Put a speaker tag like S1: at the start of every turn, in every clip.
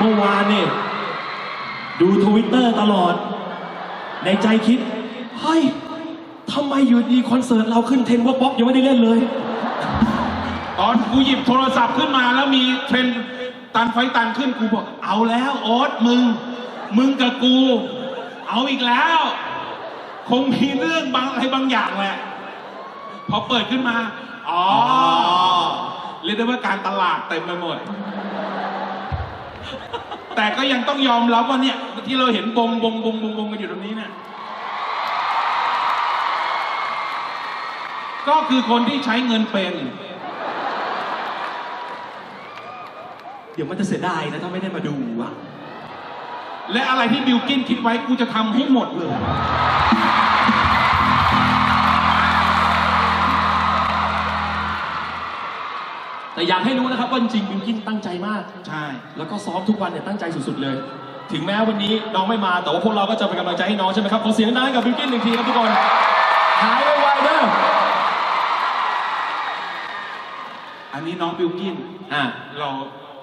S1: การนี่ดูทวิตเตอร์ตลอด ในใจคิด เฮ้ยทำไมอยู่ดีคอนเสิร์ตเราขึ้นเทรนว่าป๊อปยังไม่ได้เล่นเลย
S2: ตอนกูหยิบโทรศัพท์ขึ้นมาแล้วมีเทรนด์ตันไฟตันขึ้นกูบอก เอาแล้วโอ๊ตมึง มึงกับกู เอาอีกแล้ว คงมีเรื่องบางอะไรบางอย่างแหละ พอเปิดขึ้นมา อ๋อ เรียกได้ว่าการตลาดเต็มไปหมด แต่ก็ยังต้องยอมรับว่าเนี่ยที่เราเห็นบงบงบงบงบงกันอยู่ตรงนี้เนี่ยก็คือคนที่ใช้เงินเป็น
S1: เดี๋ยวมันจะเสียดายนะถ้าไม่ได้มาดูอะ
S2: และอะไรที่บิลกินคิดไว้กูจะทำให้หมดเลย
S1: แต่อยากให้รู้นะครับว่าจริงๆบิวกินตั้งใจมาก
S2: ใช่
S1: แล้วก็ซ้อมทุกวันเนี่ยตั้งใจสุดๆเลย ถึงแม้วันนี้น้องไม่มา แต่ว่าพวกเราก็จะเป็นกำลังใจให้น้องใช่ไหมครับขอเสียงดังให้กับบิวกินหนึ่งทีครับทุกคนหายไวๆเด้อ
S2: อันนี้น้องบิลกิน
S1: อะ
S2: เรา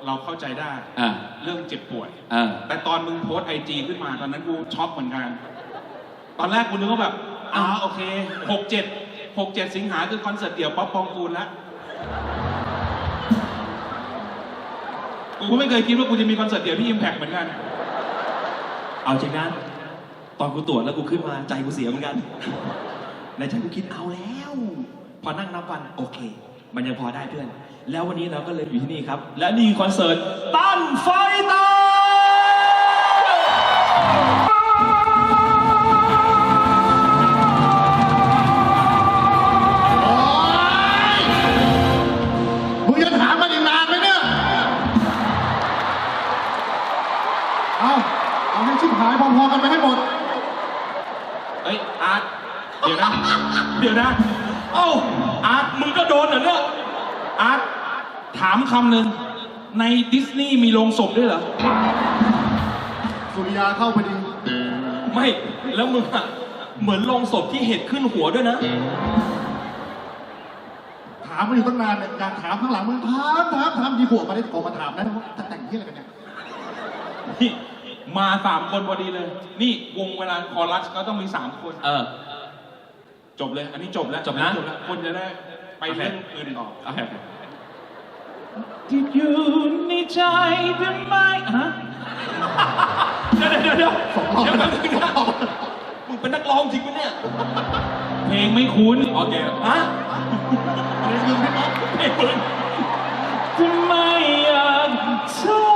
S2: เราเข้าใจได้
S1: อะ
S2: เรื่องเจ็บป่วย
S1: อะ
S2: แต่ตอนมึงโพสไอจีขึ้นมาตอนนั้นกูช็อกเหมือนกัน ตอนแรกกูนึกว่าแบบอ่าโอเคหกเจ็ดหกเจ็ดสิงหาคือคอนเสิร์ตเดี่ยวป๊อปปองกูลแล้ว กูก็ไม่เคยคิดว่ากูจะมีคอนเสิร์ตเดี่ยวที่อิมแพกเหมือนกัน
S1: เอาจริงนะตอนกูตรวจแล้วกูขึ้นมาใจกูเสียเหมือนกัน ในใจกูคิดเอาแล้ว พอนั่งนับวันโอเค มันยังพอได้เพื่อน แล้ววันนี้เราก็เลยอยู่ที่นี่ครับ และนี่คือคอนเสิร์ตตั้นไฟตาา
S3: ยพอๆกันไปให้หมด
S2: เอ้ยอาร์ตเดี๋ยวนะ เดี๋ยวนะ
S1: เอ้าอาร์ตมึงก็โดนเหรอเนี่ย
S2: อาร์ตถามคำหนึ่งในดิสนีย์มีโรงศพด้วยเหรอ
S3: สุริยาเข้าพอดี
S1: ไม่แล้วมึงอะเหมือนลงศพที่เห็ดขึ้นหัวด้วยนะ
S3: ถามมันอยู่ตั้งนานเนี่ยอยากถามข้างหลังมึงถามถามถามดีบวกมาได้ขอมาถามนะว่าจะแต่งที่อะไรกันเนี่ย
S2: นี่ มาสามคนพอดีเลย นี่วงเวลาคอรัสก็ต้องมีสามคน
S1: เออ
S2: จบเลย อันนี้จบแล้ว
S1: จบนะ
S2: คนจะได้ไปเล่นอื่นต่อ
S1: โอเค
S2: ที่อยู่ในใจเป็นไมฮะ
S1: เดี๋ยวเดี๋ยวเดี๋ยวเดี๋ยวมึงเป็นนักร้องจริงปะเนี่ย
S2: เพลงไม่คุ้น
S1: โอเคฮะ
S3: เพลงมึงไม่เพลงมึง
S1: ไม่อยากเธอ